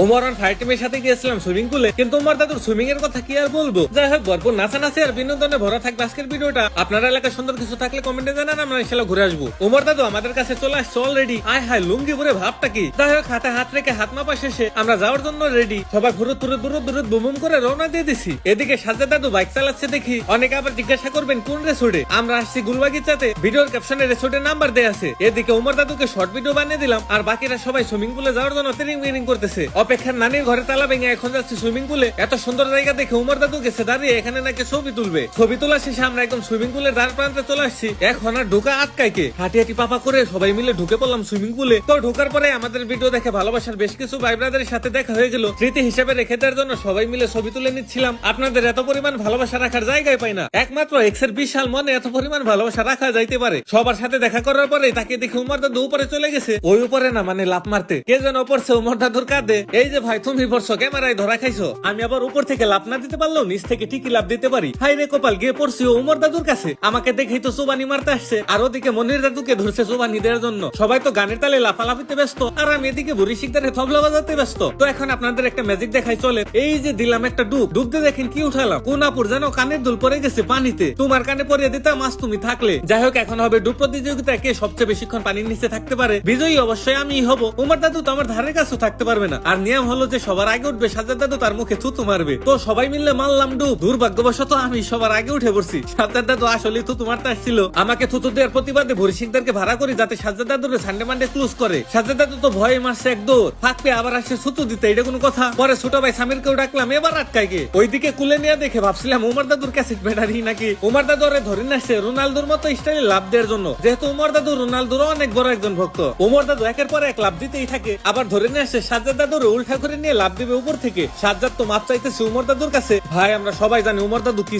Omran fire টিমের সাথে গিয়েছিলাম সুইমিং পুলে কিন্তু ওমর দাদুর সুইমিং এর কথা কি আর বলব? যাই হোক, ভরপুর নাচানাচি আর বিনোদনে ভরা থাকবে আজকের ভিডিওটা। আপনার এলাকায় সুন্দর কিছু থাকলে কমেন্টে জানান, আমরা ইনশাল্লাহ ঘুরে আসব। ওমর দাদু, আমাদের কাছে চলে আসছে অলরেডি আয় হায়, লুঙ্গি ভরে ভাবটা কি? যাই হোক, হাতে হাত রেখে হাত মাপা শেষে আমরা যাওয়ার জন্য রেডি সবাই ঘুরে তুরে দূরে দূরে বুমুম করে রওনা দিয়ে দিছি। এদিকে সাজে দাদু বাইক চালাচ্ছে দেখি। অনেকে আবার জিজ্ঞাসা করবেন, কোন রেসোর্টে আমরা আসছি গুলবাগিচাতে। ভিডিওর ক্যাপশনে রেসোর্টের নাম্বার দেয়া আছে। এদিকে উমর দাদুকে শর্ট ভিডিও বানিয়ে দিলাম, আর বাকিরা সবাই সুইমিং পুলে যাওয়ার জন্য ট্রেনিং মিনিং করতেছে। অপেক্ষার নানির ঘরে তালা ভেঙে এখন যাচ্ছে সুইমিং পুলে। এত সুন্দর জায়গা দেখে উমর দাদু গেছে, দাঁড়িয়ে এখানে নাকি ছবি তুলবে। ছবি তোলা শেষে আমরা একদম সুইমিং পুলের দ্বার প্রান্তে চলে আসছি। এখন আর ঢোকা আটকায় কে? হাঁটি হাঁটি পাপা করে সবাই মিলে ঢুকে পড়লাম সুইমিং পুলে। তো ঢোকার পরে আমাদের ভিডিও দেখে ভালোবাসার বেশ কিছু ভাই ব্রাদারের সাথে দেখা হয়ে গেল। স্মৃতি হিসেবে রেখে দেওয়ার জন্য সবাই মিলে ছবি তুলে নিচ্ছিলাম। আপনাদের এত পরিমাণ ভালোবাসা রাখার জায়গায় পাই না। একমাত্র এক্সের বিশাল মনে এত পরিমাণ ভালোবাসা রাখা যাইতে পারে। সবার সাথে দেখা করার পরে তাকে দেখে উমর দাদু উপরে চলে গেছে। ওই উপরে না মানে লাভ মারতে। কে যেন পড়ছে উমর দাদুর কাঁধে। এই যে ভাই, তুমি পড়ছো ক্যামেরায় ধরা খাইছো। আমি আবার উপর থেকে লাভ না দিতে পারলেও নিচ থেকে ঠিকই লাভ দিতে পারি। হাই রে কপাল, গিয়ে পড়ছি ও উমর দাদুর কাছে। আমাকে দেখেই তো চুবানি মারতে আসছে। আর ওদিকে মনির দাদুকে ধরছে চুবানি দেওয়ার জন্য। সবাই তো গানের তালে লাফালাফিতে ব্যস্ত। আর আমি এদিকে বুড়ি শিকদারে তবলা বাজাতে ব্যস্ত। তো এখন আপনাদের একটা ম্যাজিক দেখাই, চলে। এই যে দিলাম একটা ডুব। ডুব দিয়ে দেখেন কি উঠালাম। কোনাপুর যেন কানের দুল পরে গেছে পানিতে। তোমার কানে পরিয়ে দিতাম মাছ তুমি থাকলে। যাই হোক, এখন হবে ডুব প্রতিযোগিতা। কে সবচেয়ে বেশিক্ষণ পানির নিচে থাকতে পারে? বিজয়ী অবশ্যই আমি হব। উমর দাদু তো আমার ধারের কাছেও থাকতে পারবে না। আর নিয়ম হলো যে সবার আগে উঠবে সাজাদ দাদু তার মুখে থুতু মারবে। তো সবাই মিললে মারলাম ডুব। দুর্ভাগ্যবশত আমি সবার আগে উঠে পড়ছি। সাজাদ দাদু আসলে থুতু মারতে আসছিল। আমাকে থুতু দেওয়ার প্রতিবাদে ভরিসিকদারকে ভাড়া করি যাতে সাজাদ দাদুরে সানডে মানডে ক্লোজ করে। সাজাদ দাদু তো ভয়ে মারছে এক দৌড়। থাকবে আবার আসছে থুতু দিতে, এটা কোনো কথা? পরে ছোট ভাই সামিরকেও ডাকলাম, এবার আটকায় গে? ওইদিকে কুলে নিয়ে দেখে ভাবছিলাম, উমর দাদুর ক্যাসেট ব্যাটারি নাকি? উমর দাদু ওরে ধরে নাচছে রোনালদোর মতো স্টাইলে লাভ দেওয়ার জন্য। যেহেতু উমর দাদু রোনালদোর অনেক বড় একজন ভক্ত, উমর দাদু একের পর এক লাভ দিতেই থাকে। আবার ধরে নিয়ে আসছে সাজ্জাদ দাদুর উল্টা করে নিয়ে লাভ দিবে উপর থেকে। সাজ্জাদ তো মাপ চাইতেছে উমর দাদুর কাছে। ভাই, আমরা সবাই জানি উমর দাদু কি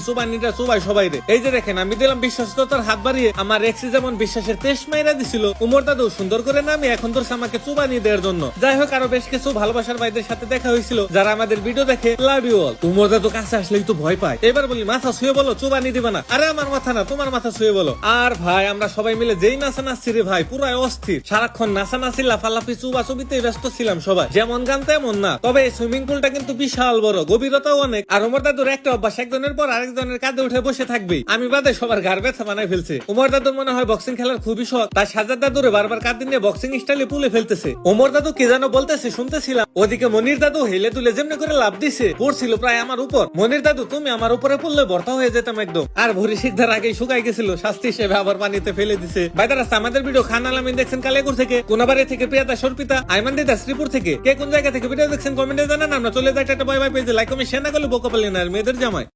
সুবাই সবাই রে। এই যে দেখেন, আমি দিলাম বিশ্বাসতার হাত বাড়িয়ে আমার এক্সি যেমন বিশ্বাসের মাইরা দিছিল, উমর দাদু সুন্দর করে এখন আমাকে দেওয়ার জন্য। যাই হোক, আরও বেশ কিছু ভালোবাসার ভাইদের সাথে দেখা হয়েছিল, যারা আমাদের ভিডিও দেখে লাভ ইউ অল উমর দাদু কাছে আসলেই তো ভয় পায়। এবার বলি, মাথা শুয়ে বলো চুবানি দিবে না। আরে, আমার মাথা না, তোমার মাথা শুয়ে বলো। আর ভাই, আমরা সবাই মিলে যেই নাচা নাচছি রে ভাই পুরো অস্থির। সারাক্ষণ নাচা নাচি লাফালাফি চুবা চুবিতে ব্যস্ত ছিলাম সবাই। যেমন গান তেমন না। তবে এই সুইমিং পুলটা কিন্তু বিশাল বড়, গভীরতাও অনেক। আর উমর দাদুর একটা অভ্যাস, একজনের পর আরেকজনের কাঁধে উঠে বসে থাকবে। আমি বাদে সবার ঘর ব্যথা বানাই ফেলছে। উমর দাদুর মনে হয় বক্সিং খেলার খুবই শখ। তার সাজার দাদুরে বারবার কাঁধে নিয়ে বক্সিং স্টাইলে পুলে ফেলতেছে। উমর দাদু কি যেন বলতেছে, শুনতেছিলাম। ওদিকে মনির দাদু হেলে তুলে যেমনি করে লাভ দিছে, পড়ছিল প্রায় আমার উপর। মনির দাদু, তুমি আমার উপরে পড়লে ভর্তা হয়ে যেতাম একদম। আর ভরি সিদ্ধার আগে শুকাই গেছিল, শাস্তি হিসেবে আবার পানিতে ফেলে দিছে। বাইদার আমাদের ভিডিও খান আলামিন দেখছেন কালেগুর থেকে, কোনাবাড়ি থেকে প্রিয়াদা সর্পিতা, আইমান দিদা শ্রীপুর থেকে। কে কোন জায়গা থেকে ভিডিও দেখছেন কমেন্টে জানান। আমরা চলে যাই একটা বাই বাই পেজে লাইক কমেন্ট শেয়ার না করলে বোকা পারলেন আর মেয়েদের জামাই।